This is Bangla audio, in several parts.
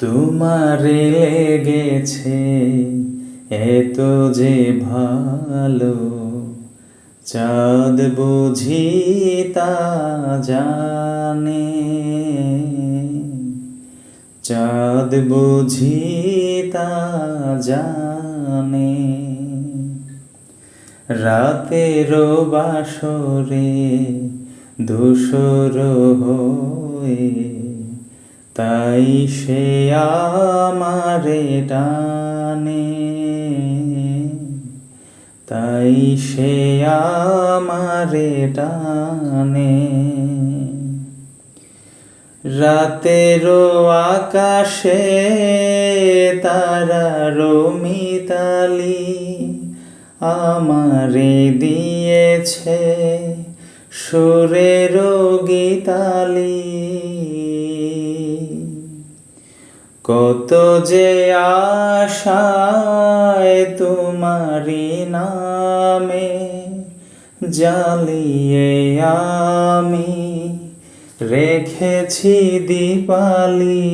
তোমারে লেগেছে এত যে ভালো। চাঁদ বুঝি তা জানে। চাঁদ বুঝি তা জানে। রাতের বাসরে ধূসর হয়ে তাই সে আমারে টানে তাই সে আমারে টানে রাতেরও আকাশে তারারও মিতালি আমারে দিয়েছে সুরের গীতালি। কত যে আশায় তোমারি নামে জ্বালিয়ে আমি রেখেছি দীপালি।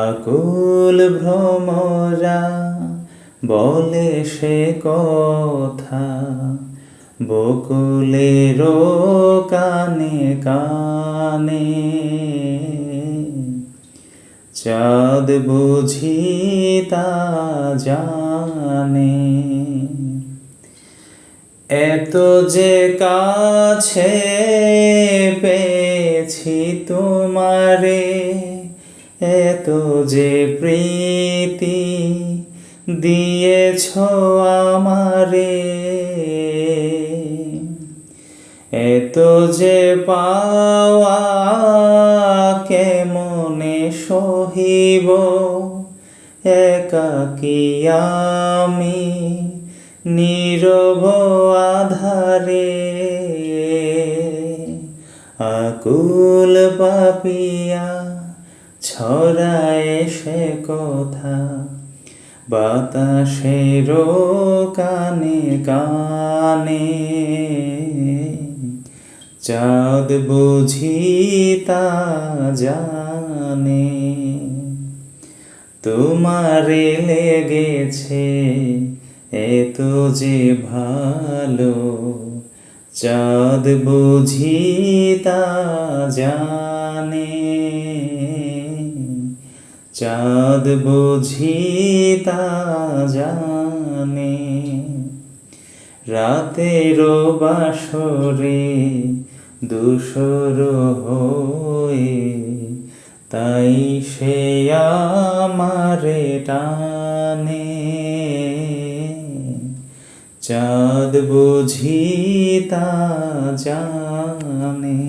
আকুল ভ্রমরা বলে সে কথা বকুলের কানে কানে। চাঁদ বুঝি তা জানে। এত যে কাছে পেয়েছি তোমারে, এত যে প্রীতি দিয়েছ আমারে। এত যে পাওয়া কেমনে সহিব, একাকি আমি নীরব আধারে। আকুল পাপিয়া ছড়ায় সে কথা, বাতাসের কানে কানে। চাঁদ বুঝি তা জানে তোমারে লেগেছে এত যে ভালো চাঁদ বুঝি তা জানে। চাঁদ বুঝি তা জানে। রাতের বাসরে দুসর হয়ে তাই সে আমারে টানে। চাঁদ বুঝি তা জানে।